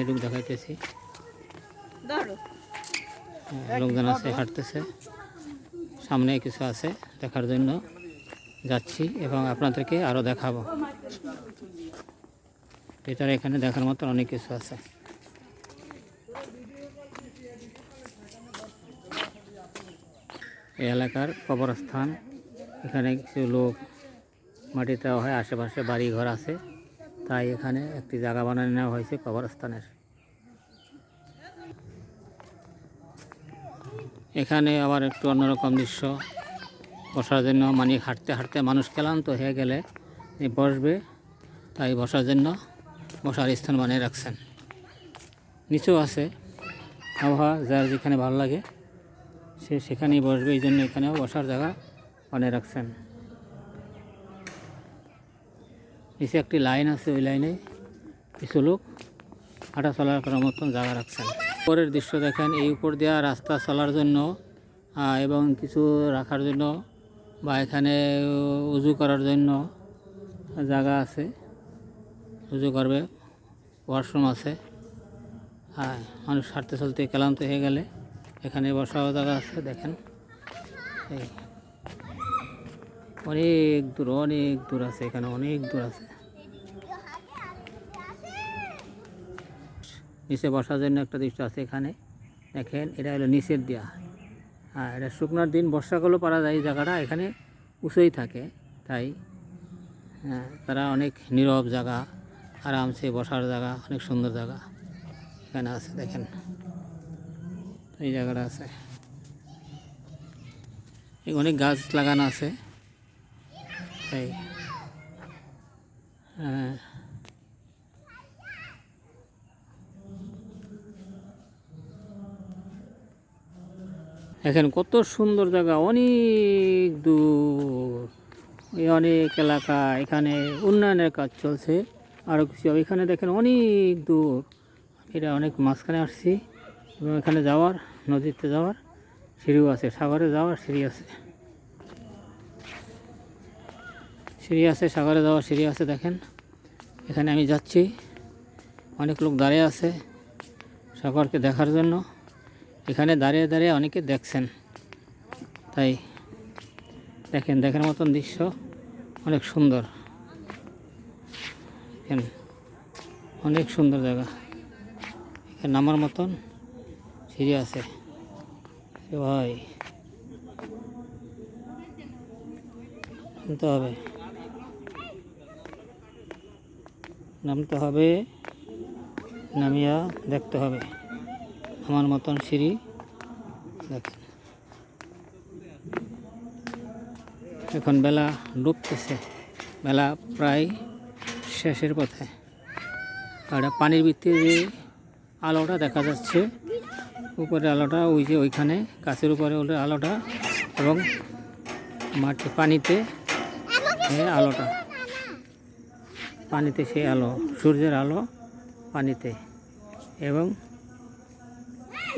এরূপ দেখাইতেছি। হ্যাঁ, লোকজন আছে হাঁটতেছে। সামনে কিছু আছে দেখার জন্য। যাচ্ছি এবং আপনাদেরকে আরও দেখাবো। ভিতরে এখানে দেখার মতো অনেক কিছু আছে। এই এলাকার কবরস্থান। এখানে কিছু লোক মাটি দেওয়া হয় আশেপাশে বাড়ি ঘর আছে। তাই এখানে একটি জায়গা বানিয়ে নেওয়া হয়েছে কবরস্থানের। এখানে আবার একটু অন্যরকম দৃশ্য। বসার জন্য মানে হাঁটতে হাঁটতে মানুষ ক্লান্ত হয়ে গেলে বসবে, তাই বসার জন্য বসার স্থান বানিয়ে রাখছেন। নিচেও আছে আবহাওয়া, যার যেখানে ভালো লাগে সে সেখানেই বসবে, এই জন্য এখানেও বসার জায়গা বানিয়ে রাখছেন। নিচে একটি লাইন আছে, ওই লাইনে কিছু লোক হাঁটা চলার করার মতন জায়গা রাখছেন উপরের দৃশ্য দেখেন, এই উপর দেওয়া রাস্তা চলার জন্য এবং কিছু রাখার জন্য বা এখানে উজু করার জন্য জায়গা আছে। উজু করবে, ওয়াশরুম আছে। হ্যাঁ মানুষ হাঁটতে চলতে ক্লান্ত হয়ে গেলে এখানে বসাও জায়গা আছে, দেখেন। এই। অনেক দূর অনেক দূর আছে এখানে, অনেক দূর আছে। নিচে বসার জন্য একটা দৃশ্য আছে এখানে। দেখেন, এটা হলো নিচের দেওয়া হ্যাঁ এটা শুকনার দিন, বর্ষাকালও পারা যায় জায়গাটা, এখানে উঁচুই থাকে, তাই। হ্যাঁ তারা অনেক নীরব জায়গা, আরামসে বসার জায়গা, অনেক সুন্দর জায়গা এখানে আছে, দেখেন। এই জায়গাটা আছে। অনেক গাছ লাগানো আছে। তাই হ্যাঁ এখানে কত সুন্দর জায়গা, অনেক দূর। অনেক এলাকা, এখানে উন্নয়নের কাজ চলছে আরও কিছু এখানে দেখেন অনেক দূর। এটা অনেক মাঝখানে আসছি, এবং এখানে যাওয়ার, নদীতে যাওয়ার, সিঁড়িও আছে, সাগরে যাওয়ার সিঁড়ি আছে। সিঁড়ি আছে, সাগরে যাওয়ার সিঁড়ি আছে, দেখেন। এখানে আমি যাচ্ছি। অনেক লোক দাঁড়িয়ে আছে সাগরকে দেখার জন্য। এখানে দাঁড়িয়ে দাঁড়িয়ে অনেকে দেখছেন। তাই দেখেন, দেখার মতন দৃশ্য। অনেক সুন্দর। অনেক সুন্দর জায়গা। এখানে নামার মতন সিঁড়ি আছে। ভাই শুনতে হবে। নামতে হবে, নামিয়া দেখতে হবে। আমার মতন সিঁড়ি দেখেন। এখন বেলা ডুবতেছে। বেলা প্রায় শেষের পথে। আর পানির ভিতরে যে আলোটা দেখা যাচ্ছে উপরে আলোটা ওই যে ওইখানে, গাছের উপরে ওই আলোটা এবং মাটি পানিতে আলোটা। পানিতে সেই আলো, সূর্যের আলো পানিতে এবং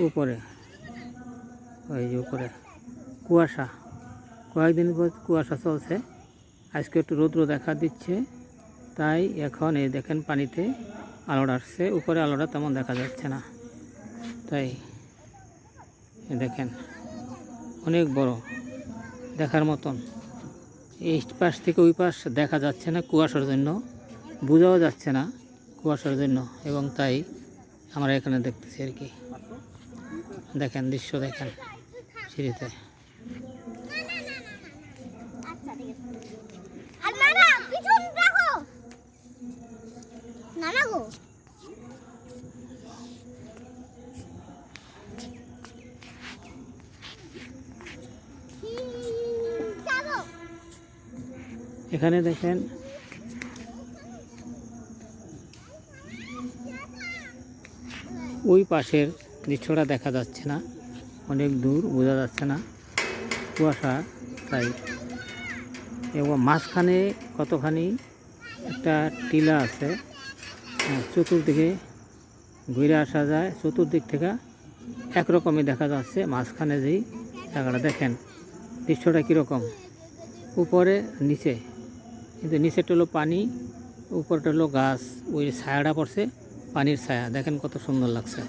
উপরে, ওই যে উপরে, কুয়াশা। কয়েকদিন পর কুয়াশা চলছে। আজকে একটু রৌদ্র দেখা দিচ্ছে। তাই এখন এই দেখেন পানিতে আলোটা আসছে। উপরে আলোটা তেমন দেখা যাচ্ছে না। তাই দেখেন, অনেক বড় দেখার মতন। এই পাশ থেকে ওই পাশ দেখা যাচ্ছে না কুয়াশার জন্য। বোঝাও যাচ্ছে না কুয়াশার জন্য এবং তাই আমরা এখানে দেখতেছি আর কি। দেখেন দৃশ্য দেখেন সিঁড়িতে। এখানে দেখেন ওই পাশের দৃশ্যটা দেখা যাচ্ছে না অনেক দূর বোঝা যাচ্ছে না কুয়াশা তাই। এবং মাঝখানে কতখানি একটা টিলা আছে হ্যাঁ, চতুর্দিকে ঘুরে আসা যায় চতুর্দিক থেকে একরকমই দেখা যাচ্ছে মাঝখানে যেই জায়গাটা দেখেন দৃশ্যটা কীরকম? উপরে নিচে কিন্তু নিচেরটা হলো পানি উপরটা হলো গাছ ওই ছায়াটা পড়ছে পানির ছায়া। দেখেন কত সুন্দর লাগছে।